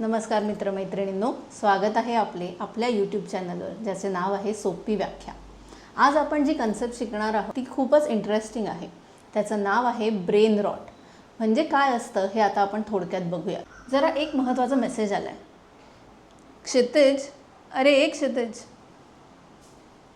नमस्कार मित्रमैत्रिणींनो स्वागत आहे आपले आपल्या यूट्यूब चॅनलवर ज्याचे नाव आहे सोपी व्याख्या. आज आपण जी कन्सेप्ट शिकणार आहोत ती खूपच इंटरेस्टिंग आहे. त्याचं नाव आहे ब्रेन रॉट म्हणजे काय असतं हे आता आपण थोडक्यात बघूया. जरा एक महत्त्वाचा मेसेज आला आहे क्षितिज? अरे एक क्षितिज.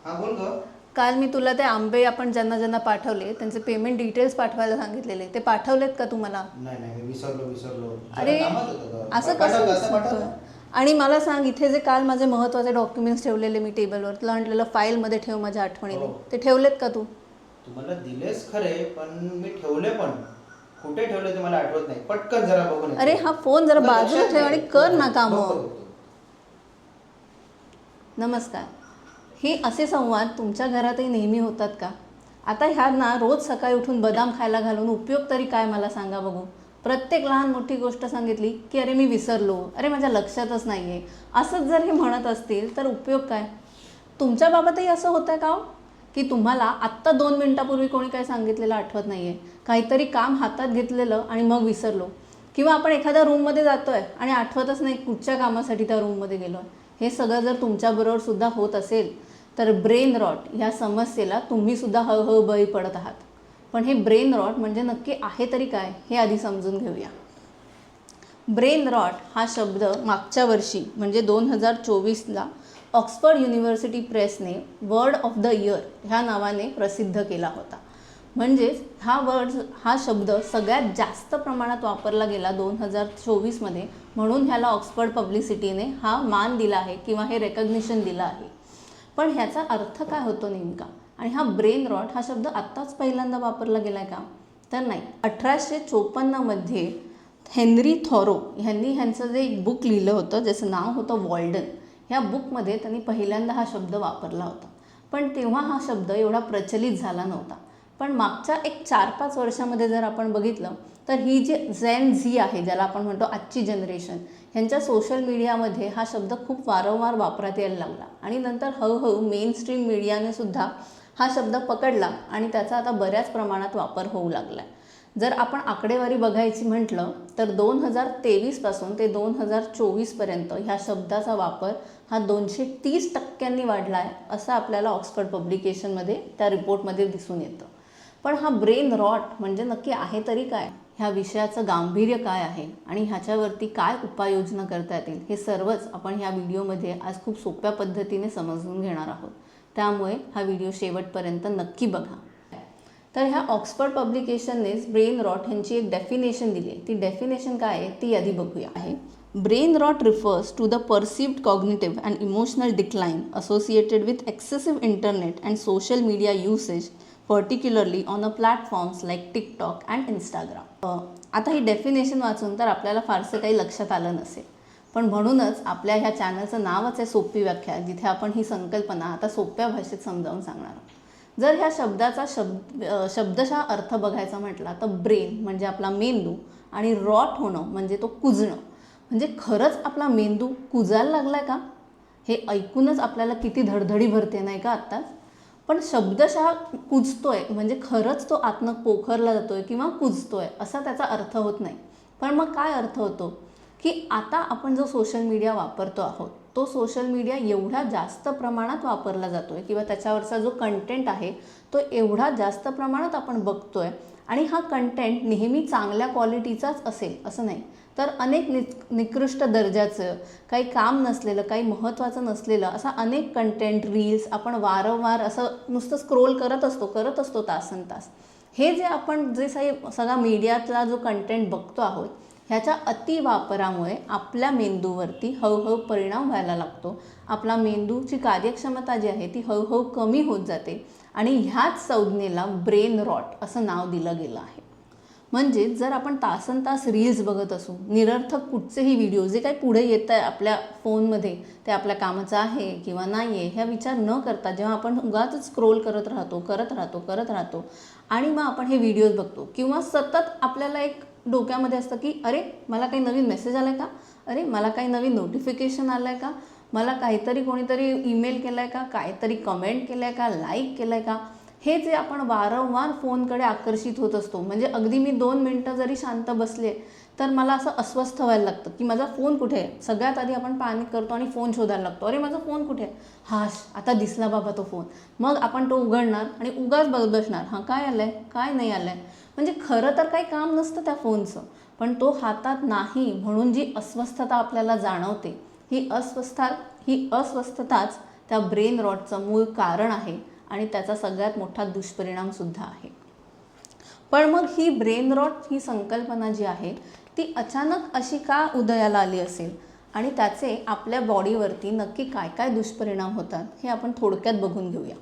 हा बोल ग. काल मी तुला ते आंबे आपण ज्यांना ज्यांना पाठवले त्यांचे पेमेंट डिटेल्स पाठवायला सांगितलेले ते पाठवलेत का तुम्हाला नाही नाही मी विसरलो विसरलो जरा अरे कामात होतो ग. असं कसं ग, असं पाठव विसरतोय? ग. आणि मला सांग इथे जे काल माझे महत्त्वाचे डॉक्युमेंट्स ठेवलेले मी टेबलवर तुला म्हटलेलं फाईलमध्ये ठेव माझ्या आठवणीने हो. ते ठेवलेत का तू तू मला दिलेस खरे पण मी ठेवले पण कुठे ठेवले ते मला आठवत नाही पटकन जरा बघून येतो. अरे हा फोन जरा तुला बाजूला लक्षात ठेव आणि नाही. कर ना कामं. बघतो, बघतो. नमस्कार हे असे संवाद तुमच्या घरातही नेहमी होतात का? आता ह्यांना रोज सकाळी उठून बदाम खायला घालून उपयोग तरी काय मला सांगा बघू. प्रत्येक लहान मोठी गोष्ट सांगितली की अरे मी विसरलो. अरे माझ्या लक्षातच नाही आहे असंच जर हे म्हणत असतील तर उपयोग काय? तुमच्या बाबतही असं होतं आहे का हो? की तुम्हाला आत्ता दोन मिनटापूर्वी कोणी काय सांगितलेलं आठवत नाही आहे काहीतरी काम हातात घेतलेलं आणि मग विसरलो. किंवा आपण एखाद्या रूममध्ये जातो आहे आणि आठवतच नाही कुठच्या कामासाठी त्या रूममध्ये गेलो आहे हे सगळं जर तुमच्याबरोबर सुद्धा होत असेल तर ब्रेन रॉट ह्या समस्येला तुम्ही सुद्धा हळूहळू बळी पडत आहात. पण हे ब्रेन रॉट म्हणजे नक्की आहे तरी काय हे आधी समजून घेऊया. ब्रेन रॉट हा शब्द मागच्या वर्षी म्हणजे दोन हजार चोवीसला ऑक्सफर्ड युनिव्हर्सिटी प्रेसने वर्ड ऑफ द इयर ह्या नावाने प्रसिद्ध केला होता. म्हणजेच हा वर्ड हा शब्द सगळ्यात जास्त प्रमाणात वापरला गेला दोन हजार चोवीसमध्ये म्हणून ह्याला ऑक्सफर्ड पब्लिसिटीने हा मान दिला आहे किंवा हे रेकग्निशन दिलं आहे. पण ह्याचा अर्थ काय होतो नेमका? आणि हा ब्रेन रॉट हा शब्द आत्ताच पहिल्यांदा वापरला गेला आहे का? तर नाही. अठराशे चोपन्नमध्ये हेनरी थॉरो ह्यांनी ह्यांचं जे एक बुक लिहिलं होतं ज्याचं नाव होतं वॉल्डन ह्या बुकमध्ये त्यांनी पहिल्यांदा हा शब्द वापरला होता. पण तेव्हा हा शब्द एवढा प्रचलित झाला नव्हता. पण मागच्या एक चार पाच वर्षामध्ये जर आपण बघितलं तर ही जी झेन झी आहे ज्याला आपण म्हणतो आजची जनरेशन ह्यांच्या सोशल मीडियामध्ये हा शब्द खूप वारंवार वापरात यायला लागला. आणि नंतर हळूहळू मेन स्ट्रीम मीडियाने सुद्धा हा शब्द पकडला आणि त्याचा आता बऱ्याच प्रमाणात वापर होऊ लागला आहे जर आपण आकडेवारी बघायची म्हटलं तर दोन हजार तेवीसपासून ते दोन हजार चोवीसपर्यंत ह्या शब्दाचा वापर हा दोनशे तीस टक्क्यांनी वाढला आहे असं आपल्याला ऑक्सफर्ड पब्लिकेशनमध्ये त्या रिपोर्टमध्ये दिसून येतं. पण हा ब्रेन रॉट म्हणजे नक्की आहे तरी काय? ह्या विषयाचं गांभीर्य काय आहे? आणि ह्याच्यावरती काय उपाययोजना करता येतील? हे सर्वच आपण ह्या व्हिडिओमध्ये आज खूप सोप्या पद्धतीने समजून घेणार आहोत. त्यामुळे हा व्हिडिओ शेवटपर्यंत नक्की बघा. तर ह्या ऑक्सफर्ड पब्लिकेशननेच ब्रेन रॉट ह्यांची एक डेफिनेशन दिली आहे. ती डेफिनेशन काय आहे? ती आधी बघूया. आहे. Brain rot refers to the perceived cognitive and emotional decline associated with excessive internet and social media usage particularly on a platforms like TikTok and Instagram आता ही डेफिनेशन वाचून तर आपल्याला फारसं काही लक्षात आलं नसेल. पण म्हणूनच आपल्या ह्या चॅनलचं नावच आहे सोपी व्याख्या जिथे आपण ही संकल्पना आता सोप्या भाषेत समजावून सांगणार आहोत. जर ह्या शब्दाचा शब्द शब्दशः अर्थ बघायचा म्हटला तर ब्रेन म्हणजे आपला मेंदू आणि रॉट होणं म्हणजे तो कुजणं. म्हणजे खरंच आपला मेंदू कुजायला लागलाय का? हे ऐकूनच आपल्याला किती धडधडी भरते नाही का आत्ताच? पण शब्दशः कुजतोय म्हणजे खरंच तो आतनं पोखरला जातोय किंवा कुजतोय असा त्याचा अर्थ होत नाही. पण मग काय अर्थ होतो? की आता आपण जो सोशल मीडिया वापरतो आहोत तो सोशल मीडिया एवढा जास्त प्रमाणात वापरला जातोय किंवा त्याच्यावरचा जो कंटेंट आहे तो एवढा जास्त प्रमाणात आपण बघतोय आणि हा कंटेंट नेहमी चांगल्या क्वालिटीचाच असेल असं नाही. तर अनेक नि निकृष्ट दर्जाचं काही काम नसलेलं काही महत्त्वाचं नसलेलं असा अनेक कंटेंट रील्स आपण वारंवार असं नुसतं स्क्रोल करत असतो करत असतो तासन तास. हे जे आपण जे साई सगळा मीडियातला जो कंटेंट बघतो आहोत ह्याच्या अतिवापरामुळे आपल्या मेंदूवरती हळूहळू परिणाम व्हायला लागतो. आपला मेंदूची कार्यक्षमता जी आहे ती हळूहळू कमी होत जाते आणि ह्याच संज्ञेला ब्रेन रॉट असं नाव दिलं गेलं आहे. म्हणजेच जर आपण तासन तास रील्स बघत असू निरर्थक कुठचेही व्हिडिओ जे काही पुढे येत आहे आपल्या फोनमध्ये ते आपल्या कामाचं आहे किंवा नाही आहे ह्या विचार न करता जेव्हा आपण उगाच स्क्रोल करत राहतो करत राहतो करत राहतो आणि मग आपण हे व्हिडिओज बघतो किंवा सतत आपल्याला एक डोक्यामध्ये असतं की अरे मला काही नवीन मेसेज आला आहे का? अरे मला काही नवीन नोटिफिकेशन आलं आहे का? मला काहीतरी कोणीतरी ईमेल केलं आहे का? काहीतरी कमेंट केलं आहे का? लाईक केलं आहे का? हे जे आपण वारंवार फोनकडे आकर्षित होत असतो म्हणजे अगदी मी दोन मिनटं जरी शांत बसले तर मला असं अस्वस्थ व्हायला लागतं की माझा फोन कुठे आहे? सगळ्यात आधी आपण पॅनिक करतो आणि फोन शोधायला लागतो. अरे माझा फोन कुठे आहे? हाश आता दिसला बाबा तो फोन. मग आपण तो उघडणार आणि उगाच बघत बसणार हां काय आलं आहे काय नाही आलं आहे म्हणजे खरं तर काही काम नसतं त्या फोनचं पण तो हातात नाही म्हणून जी अस्वस्थता आपल्याला जाणवते ही अस्वस्था ही अस्वस्थताच त्या ब्रेन रॉटचं मूळ कारण आहे. आणि त्याचा सगळ्यात मोठा दुष्परिणामसुद्धा आहे. पण मग ही ब्रेन रॉट ही संकल्पना जी आहे ती अचानक अशी का उदयाला आली असेल? आणि त्याचे आपल्या बॉडीवरती नक्की काय काय दुष्परिणाम होतात हे आपण थोडक्यात बघून घेऊया.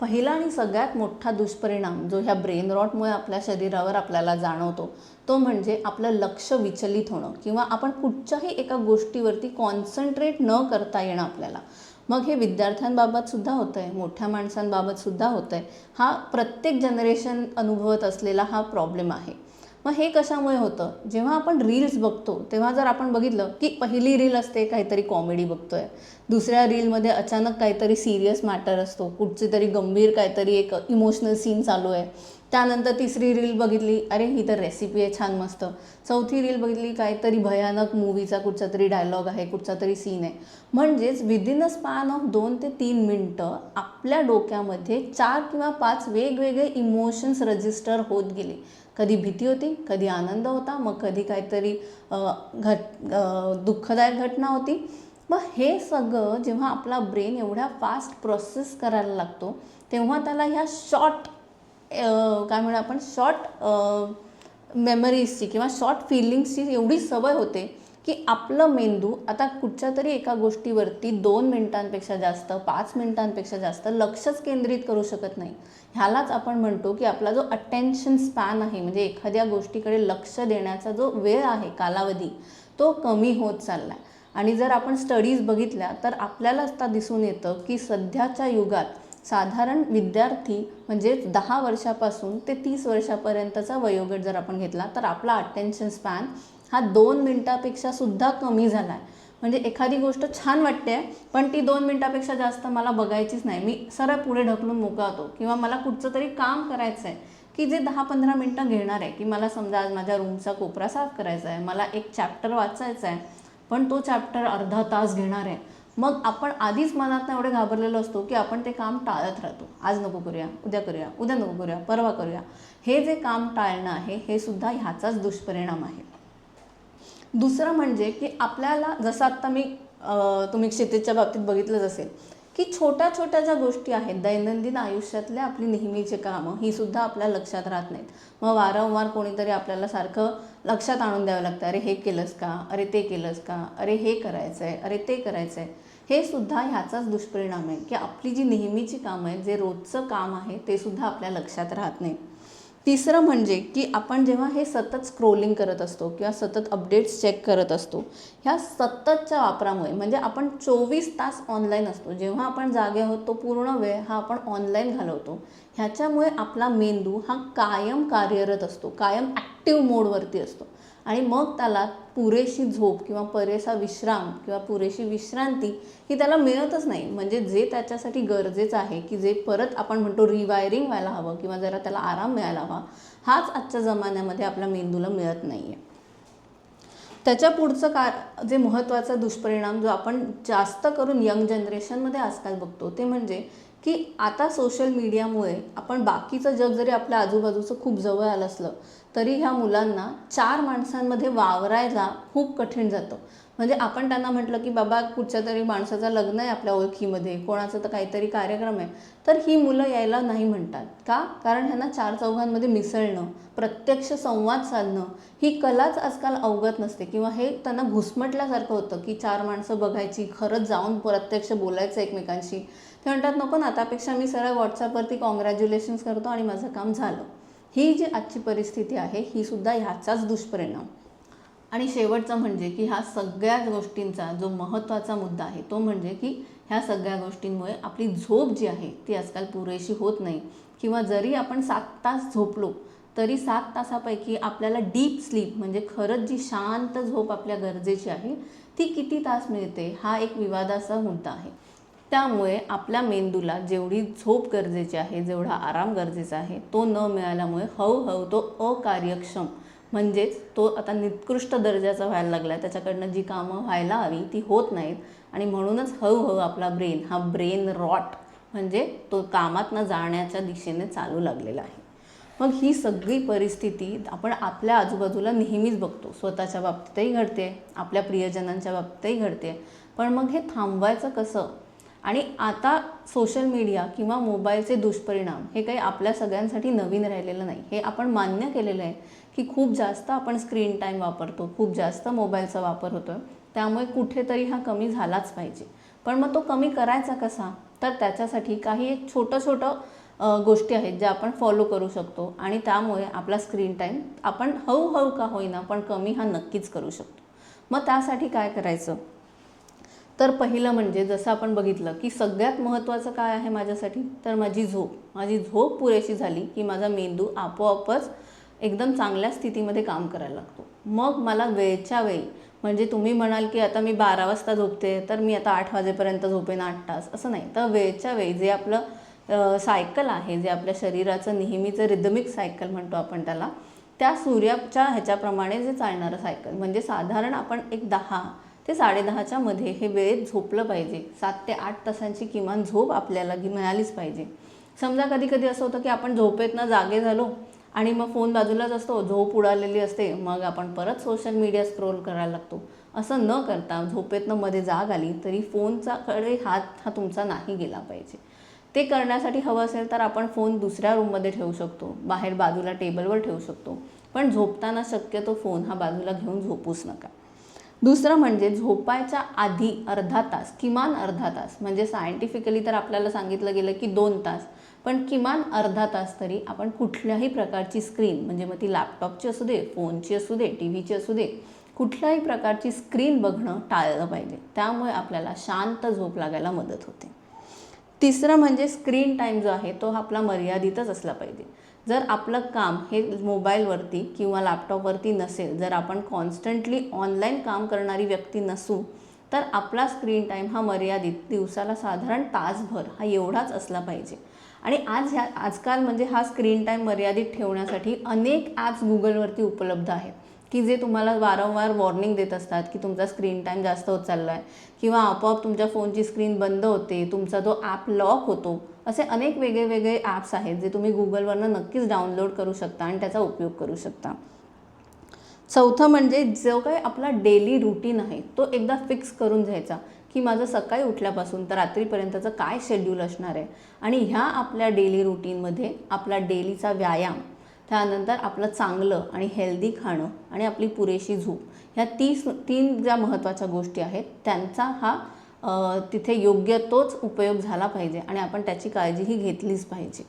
पहिला आणि सगळ्यात मोठा दुष्परिणाम जो ह्या ब्रेन रॉटमुळे आपल्या शरीरावर आपल्याला जाणवतो तो म्हणजे आपलं लक्ष विचलित होणं किंवा आपण कुठच्याही एका गोष्टीवरती कॉन्सन्ट्रेट न करता येणं आपल्याला. मग हे विद्यार्थ्यांबाबत सुद्धा होतं आहे मोठ्या माणसांबाबत सुद्धा होतं आहे हा प्रत्येक जनरेशन अनुभवत असलेला हा प्रॉब्लेम आहे. मग हे कशामुळे होतं? जेव्हा आपण रील्स बघतो तेव्हा जर आपण बघितलं की पहिली रील असते काहीतरी कॉमेडी बघतो आहे दुसऱ्या रीलमध्ये अचानक काहीतरी सिरियस मॅटर असतो. कुठचे तरी गंभीर काहीतरी एक इमोशनल सीन चालू आहे. त्यानंतर तिसरी रील बघितली. अरे ही तर रेसिपी आहे छान मस्त. चौथी रील बघितली काहीतरी भयानक मूवीचा कुठचा तरी डायलॉग आहे कुठचा तरी सीन आहे. म्हणजेच विदिन अ स्पॅन ऑफ दोन ते तीन मिनटं आपल्या डोक्यामध्ये चार किंवा पाच वेगवेगळे इमोशन्स रजिस्टर होत गेले. कधी भीती होती कधी आनंद होता मग कधी काहीतरी घट दुःखदायक घटना होती. मग हे सगळं जेव्हा आपला ब्रेन एवढ्या फास्ट प्रोसेस करायला लागतो तेव्हा त्याला ह्या शॉर्ट काय म्हणू आपण शॉर्ट मेमरीजची किंवा शॉर्ट फिलिंग्सची एवढी सवय होते की आपलं मेंदू आता कुठच्या तरी एका गोष्टीवरती दोन मिनिटांपेक्षा जास्त पाच मिनिटांपेक्षा जास्त लक्षच केंद्रित करू शकत नाही. ह्यालाच आपण म्हणतो की आपला जो अटेन्शन स्पॅन आहे म्हणजे एखाद्या गोष्टीकडे लक्ष देण्याचा जो वेळ आहे कालावधी तो कमी होत चालला आहे आणि जर आपण स्टडीज बघितल्या तर आपल्यालाच आता दिसून येतं की सध्याच्या युगात साधारण विद्यार्थी म्हणजेच दहा वर्षापासून ते तीस वर्षापर्यंतचा वयोगट जर आपण घेतला तर आपला अटेन्शन स्पॅन हा दोन मिनटापेक्षा सुद्धा कमी झाला आहे म्हणजे एखादी गोष्ट छान वाटते पण ती दोन मिनटापेक्षा जास्त मला बघायचीच नाही. मी सरळ पुढे ढकलून मोकळा होतो किंवा मला कुठचं तरी काम करायचं आहे की जे दहा पंधरा मिनटं घेणार आहे. की मला समजा आज माझ्या रूमचा कोपरा साफ करायचा आहे मला एक चॅप्टर वाचायचा आहे पण तो चॅप्टर अर्धा तास घेणार आहे. मग आपण आधीच मनात एवढे घाबरलेलो असतो की आपण ते काम टाळत राहतो. आज नको करूया उद्या करूया उद्या नको करूया परवा करूया. हे जे काम टाळणं आहे हे सुद्धा ह्याचाच दुष्परिणाम आहे. दुसरं म्हणजे की आपल्याला जसं आत्ता मी तुम्ही क्षितिजच्या बाबतीत बघितलंच असेल की छोट्या छोट्या ज्या गोष्टी आहेत दैनंदिन आयुष्यातल्या आपली नेहमीची कामं ही सुद्धा आपल्या लक्षात राहत नाहीत. मग वारंवार कोणीतरी आपल्याला सारखं लक्षात आणून द्यावं लागतं अरे हे केलंस का? अरे ते केलंस का? अरे हे करायचं आहे अरे ते करायचं आहे हे सुद्धा ह्याचाच दुष्परिणाम आहे की आपली जी नेहमीची कामं आहेत जे रोजचं काम आहे ते सुद्धा आपल्या लक्षात राहत नाही. तिसरं म्हणजे की आपण जेव्हा हे सतत स्क्रोलिंग करत असतो किंवा सतत अपडेट्स चेक करत असतो ह्या सततच्या वापरामुळे म्हणजे आपण चोवीस तास ऑनलाईन असतो जेव्हा आपण जागे आहोत तो पूर्ण वेळ हा आपण ऑनलाईन घालवतो. ह्याच्यामुळे आपला मेंदू हा कायम कार्यरत असतो कायम ॲक्टिव्ह मोडवरती असतो. आणि मग त्याला पुरेशी झोप किंवा पुरेसा विश्राम किंवा पुरेशी विश्रांती ही त्याला मिळतच नाही. म्हणजे जे त्याच्यासाठी गरजेचं आहे की जे परत आपण म्हणतो रिवायरिंग व्हायला हवं किंवा जरा त्याला आराम मिळायला हवा हाच आजच्या जमान्यामध्ये आपल्या मेंदूला मिळत नाही आहे त्याच्या पुढचं का जे महत्त्वाचा दुष्परिणाम जो आपण जास्त करून यंग जनरेशनमध्ये आजकाल बघतो ते म्हणजे की आता सोशल मीडियामुळे आपण बाकीचं जग जरी आपल्या आजूबाजूचं खूप जवळ आलं असलं तरी ह्या मुलांना चार माणसांमध्ये वावरायला खूप कठीण जातं. म्हणजे आपण त्यांना म्हटलं की बाबा कुठच्या तरी माणसाचं लग्न आहे आपल्या ओळखीमध्ये कोणाचा तर काहीतरी कार्यक्रम आहे. तर ही मुलं यायला नाही म्हणतात. का? कारण ह्यांना चार चौघांमध्ये मिसळणं प्रत्यक्ष संवाद साधणं ही कलाच आजकाल अवगत नसते. किंवा हे त्यांना घुसमटल्यासारखं होतं की चार माणसं बघायची खरंच जाऊन प्रत्यक्ष बोलायचं एकमेकांशी. ते म्हणतात नको ना आतापेक्षा मी सरळ व्हॉट्सअपवरती कॉंग्रॅच्युलेशन्स करतो आणि माझं काम झालं. ही जी आजची परिस्थिती आहे ही सुद्धा ह्याचाच दुष्परिणाम. आणि शेवटचं म्हणजे की ह्या सगळ्या गोष्टींचा जो महत्त्वाचा मुद्दा आहे तो म्हणजे की ह्या सगळ्या गोष्टींमुळे आपली झोप जी आहे ती आजकाल पुरेशी होत नाही. किंवा जरी आपण सात तास झोपलो तरी सात तासापैकी आपल्याला डीप स्लीप म्हणजे खरंच जी शांत झोप आपल्या गरजेची आहे ती किती तास मिळते हा एक विवादाचा मुद्दा आहे. त्यामुळे आपल्या मेंदूला जेवढी झोप गरजेची आहे जेवढा आराम गरजेचा आहे तो न मिळाल्यामुळे हळूहळू तो अकार्यक्षम म्हणजेच तो आता निकृष्ट दर्जाचा व्हायला लागला आहे त्याच्याकडनं जी कामं व्हायला हवी ती होत नाहीत. आणि म्हणूनच हळूहळू आपला ब्रेन हा ब्रेन रॉट म्हणजे तो कामात न जाण्याच्या दिशेने चालू लागलेला आहे. मग ही सगळी परिस्थिती आपण आपल्या आजूबाजूला नेहमीच बघतो. स्वतःच्या बाबतीतही घडते आपल्या प्रियजनांच्या बाबतीतही घडते. पण मग हे थांबवायचं कसं? आणि आता सोशल मीडिया किंवा मोबाईलचे दुष्परिणाम हे काही आपल्या सगळ्यांसाठी नवीन राहिलेलं नाही. हे आपण मान्य केलेलं आहे की खूप जास्त आपण स्क्रीन टाईम वापरतो खूप जास्त मोबाईलचा वापर होतो त्यामुळे कुठेतरी हा कमी झालाच पाहिजे. पण मग तो कमी करायचा कसा? तर त्याच्यासाठी काही एक छोटं छोटं गोष्टी आहेत ज्या आपण फॉलो करू शकतो आणि त्यामुळे आपला स्क्रीन टाईम आपण हळूहळू का होईना पण कमी हा नक्कीच करू शकतो. मग त्यासाठी काय करायचं? तर पहिलं म्हणजे जसं आपण बघितलं की सगळ्यात महत्त्वाचं काय आहे माझ्यासाठी? तर माझी झोप. माझी झोप पुरेशी झाली की माझा मेंदू आपोआपच एकदम चांगल्या स्थितीमध्ये काम करायला लागतो. मग मला वेळच्या वेळी म्हणजे तुम्ही म्हणाल की आता मी बारा वाजता झोपते तर मी आता आठ वाजेपर्यंत झोपेन आठ तास असं नाही. तर वेळच्या वेळी जे आपलं सायकल आहे जे आपल्या शरीराचं नेहमीचं रिदमिक सायकल म्हणतो आपण त्याला त्या सूर्याच्या ह्याच्याप्रमाणे जे चालणारं सायकल म्हणजे साधारण आपण एक दहा ते साडेदहाच्या मध्ये हे वेळेत झोपलं पाहिजे. सात ते आठ तासांची किमान झोप आपल्याला मिळालीच पाहिजे. समजा कधी कधी असं होतं की आपण झोपेतनं जागे झालो आणि मग फोन बाजूलाच असतो झोप उडालेली असते मग आपण परत सोशल मीडिया स्क्रोल करायला लागतो. असं न करता झोपेतनं मध्ये जाग आली तरी फोनचा कडे हात हा तुमचा नाही गेला पाहिजे. ते करण्यासाठी हवं असेल तर आपण फोन दुसऱ्या रूममध्ये ठेवू शकतो बाहेर बाजूला टेबलवर ठेवू शकतो. पण झोपताना शक्यतो फोन हा बाजूला घेऊन झोपूच नका. दुसरं म्हणजे झोपायच्या आधी अर्धा तास किमान अर्धा तास म्हणजे सायंटिफिकली तर आपल्याला सांगितलं गेलं की दोन तास पण किमान अर्धा तास तरी आपण कुठल्याही प्रकारची स्क्रीन म्हणजे मग ती लॅपटॉपची असू दे फोनची असू दे टी व्हीची असू दे कुठल्याही प्रकारची स्क्रीन बघणं टाळलं पाहिजे. त्यामुळे आपल्याला शांत झोप लागायला मदत होते. तिसरं म्हणजे स्क्रीन टाईम जो आहे तो आपला मर्यादितच असला पाहिजे. जर आपलं काम हे मोबाईलवरती किंवा लॅपटॉपवरती नसेल जर आपण कॉन्स्टंटली ऑनलाईन काम करणारी व्यक्ती नसू तर आपला स्क्रीन टाईम हा मर्यादित दिवसाला साधारण तासभर हा एवढाच असला पाहिजे. आणि आज ह्या आजकाल म्हणजे हा स्क्रीन टाईम मर्यादित ठेवण्यासाठी अनेक ॲप्स गुगलवरती उपलब्ध आहेत. की जे तुम्हाला वारंवार वॉर्निंग देत असतात की तुमचा स्क्रीन टाईम जास्त होत चालला आहे किंवा आपोआप तुमच्या फोनची स्क्रीन बंद होते तुमचा जो ॲप लॉक होतो असे अनेक वेगळे वेगळे ॲप्स आहेत जे तुम्ही गुगलवरनं नक्कीच डाउनलोड करू शकता आणि त्याचा उपयोग करू शकता. चौथं म्हणजे जो काही आपला डेली रुटीन आहे तो एकदा फिक्स करून घ्यायचा की माझं सकाळी उठल्यापासून तर रात्रीपर्यंतचं काय शेड्यूल असणार आहे. आणि ह्या आपल्या डेली रुटीनमध्ये आपला डेलीचा व्यायाम त्यानंतर आपलं चांगलं आणि हेल्दी खाणं आणि आपली पुरेशी झोप ह्या तीस तीन ज्या महत्त्वाच्या गोष्टी आहेत त्यांचा हा तिथे योग्य तोच उपयोग झाला पाहिजे आणि आपण त्याची काळजीही घेतलीच पाहिजे.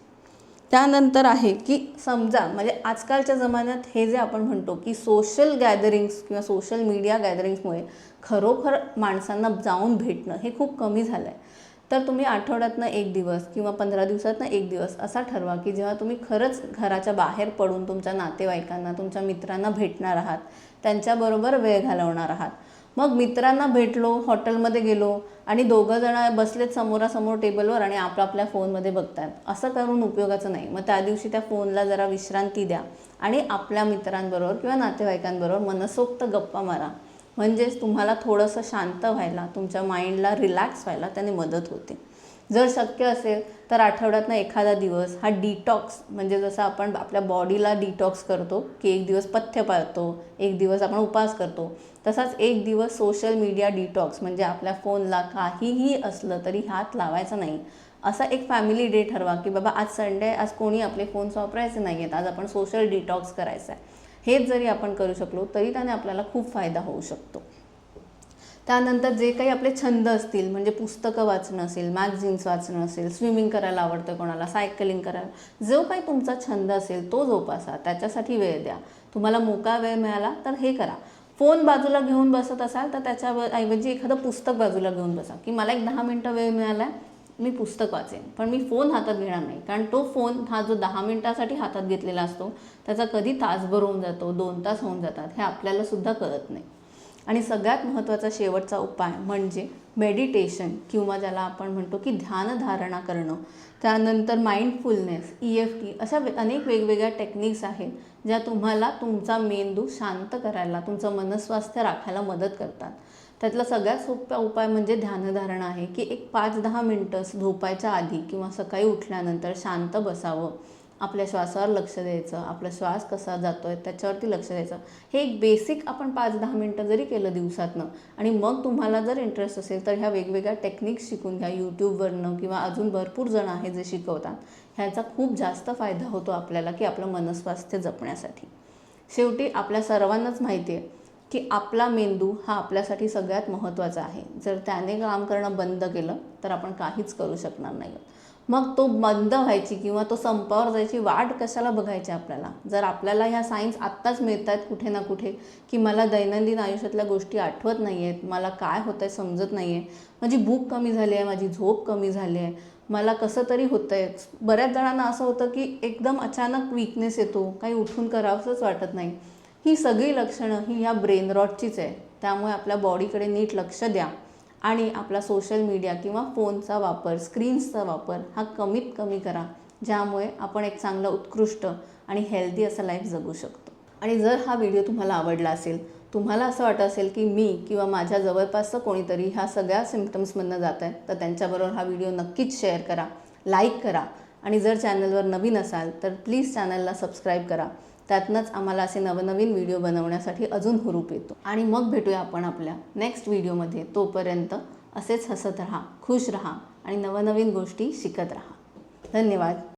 त्यानंतर आहे की समजा म्हणजे आजकालच्या जमान्यात हे जे आपण म्हणतो की सोशल गॅदरिंग्स किंवा सोशल मीडिया गॅदरिंग्समुळे खरोखर माणसांना जाऊन भेटणं हे खूप कमी झालं आहे तर तुम्ही आठवड्यातनं एक दिवस किंवा पंधरा दिवसातनं एक दिवस असा ठरवा की जेव्हा तुम्ही खरंच घराच्या बाहेर पडून तुमच्या नातेवाईकांना तुमच्या मित्रांना भेटणार आहात त्यांच्याबरोबर वेळ घालवणार आहात. मग मित्रांना भेटलो हॉटेलमध्ये गेलो आणि दोघं जण बसलेत समोरासमोर टेबलवर आणि आपापल्या फोनमध्ये बघतायत. असं करून उपयोगाचं नाही. मग त्या दिवशी त्या फोनला जरा विश्रांती द्या आणि आपल्या मित्रांबरोबर किंवा नातेवाईकांबरोबर मनसोक्त गप्पा मारा. म्हणजेच तुम्हाला थोडंसं शांत व्हायला तुमच्या माइंडला रिलॅक्स व्हायला त्याने मदत होते. जर शक्य असेल तर आठवड्यातनं एखादा दिवस हा डिटॉक्स म्हणजे जसं आपण आपल्या बॉडीला डिटॉक्स करतो की एक दिवस पथ्य पाळतो एक दिवस आपण उपवास करतो तसाच एक दिवस सोशल मीडिया डिटॉक्स म्हणजे आपल्या फोनला काहीही असलं तरी हात लावायचा नाही. असा एक फॅमिली डे ठरवा की बाबा आज संडे आज कोणी आपले फोन्स वापरायचे नाही आहेत आज आपण सोशल डिटॉक्स करायचं आहे हेच जरी आपण करू शकलो तरी त्याने आपल्याला खूप फायदा होऊ शकतो. त्यानंतर जे काही आपले छंद असतील म्हणजे पुस्तकं वाचणं असेल मॅगझिन्स वाचणं असेल स्विमिंग करायला आवडतं कोणाला सायकलिंग करायला जो काही तुमचा छंद असेल तो जोपासा त्याच्यासाठी वेळ द्या. तुम्हाला मोका वेळ मिळाला तर हे करा. फोन बाजूला घेऊन बसत असाल तर त्याच्या ऐवजी एखादं पुस्तक बाजूला घेऊन बसा की मला एक दहा मिनटं वेळ मिळाला आहे मी पुस्तक वाचेन. पण मी फोन हातात घेणार नाही. कारण तो फोन हा जो दहा मिनिटासाठी हातात घेतलेला असतो त्याचा कधी तासभर होऊन जातो दोन तास होऊन जातात हे आपल्याला सुद्धा कळत नाही. आणि सगळ्यात महत्त्वाचा शेवटचा उपाय म्हणजे मेडिटेशन किंवा ज्याला आपण म्हणतो की ध्यानधारणा करणं. त्यानंतर माइंडफुलनेस ई एफ टी अशा वे- अनेक वेगवेगळ्या टेक्निक्स आहेत ज्या तुम्हाला तुमचा मेंदू शांत करायला तुमचं मनस्वास्थ्य राखायला मदत करतात. त्यातला सगळ्यात सोपा उपाय म्हणजे ध्यानधारणा आहे की एक पाच दहा मिनटं झोपायच्या आधी किंवा सकाळी उठल्यानंतर शांत बसावं. आपल्या श्वासावर लक्ष द्यायचं आपला श्वास कसा जातो आहे त्याच्यावरती लक्ष द्यायचं. हे एक बेसिक आपण पाच दहा मिनटं जरी केलं दिवसातनं आणि मग तुम्हाला जर इंटरेस्ट असेल तर ह्या वेगवेगळ्या टेक्निक्स शिकून घ्या. यूट्यूबवरनं किंवा अजून भरपूर जण आहेत जे शिकवतात. ह्याचा खूप जास्त फायदा होतो आपल्याला की आपलं मनस्वास्थ्य जपण्यासाठी. शेवटी आपल्या सर्वांनाच माहिती आहे की आपला मेंदू हा आपल्यासाठी सगळ्यात महत्त्वाचा आहे. जर त्याने काम करणं बंद केलं तर आपण काहीच करू शकणार नाही. मग तो बंद व्हायची किंवा तो संपावर जायची वाट कशाला बघायची आपल्याला? जर आपल्याला ह्या सायन्स आत्ताच मिळत आहेत कुठे ना कुठे की मला दैनंदिन आयुष्यातल्या गोष्टी आठवत नाही आहेत मला काय होतं आहे समजत नाही आहे माझी भूक कमी झाली आहे माझी झोप कमी झाली आहे मला कसं तरी होतं आहे बऱ्याच जणांना असं होतं की एकदम अचानक विकनेस येतो काही उठून करावंसंच वाटत नाही. ही सगळी लक्षणं ही ह्या ब्रेन रॉटचीच आहे. त्यामुळे आपल्या बॉडीकडे नीट लक्ष द्या. आणि आपला सोशल मीडिया किंवा फोनचा वापर स्क्रीन्सचा वापर हा कमीत कमी करा. ज्यामुळे आपण एक चांगलं उत्कृष्ट आणि हेल्दी असं लाईफ जगू शकतो. आणि जर हा व्हिडिओ तुम्हाला आवडला असेल तुम्हाला असं वाटत असेल की मी किंवा माझ्या जवळपासचं कोणीतरी ह्या सगळ्या सिम्पटम्समधनं जात आहे तर त्यांच्याबरोबर हा व्हिडिओ नक्कीच शेअर करा लाईक करा. आणि जर चॅनलवर नवीन असाल तर प्लीज चॅनलला सबस्क्राईब करा. त्यातनंच आम्हाला असे नवनवीन व्हिडिओ बनवण्यासाठी अजून हुरूप येतो. आणि मग भेटूया आपण आपल्या नेक्स्ट व्हिडिओमध्ये. तोपर्यंत असेच हसत राहा खुश राहा आणि नवनवीन गोष्टी शिकत राहा. धन्यवाद.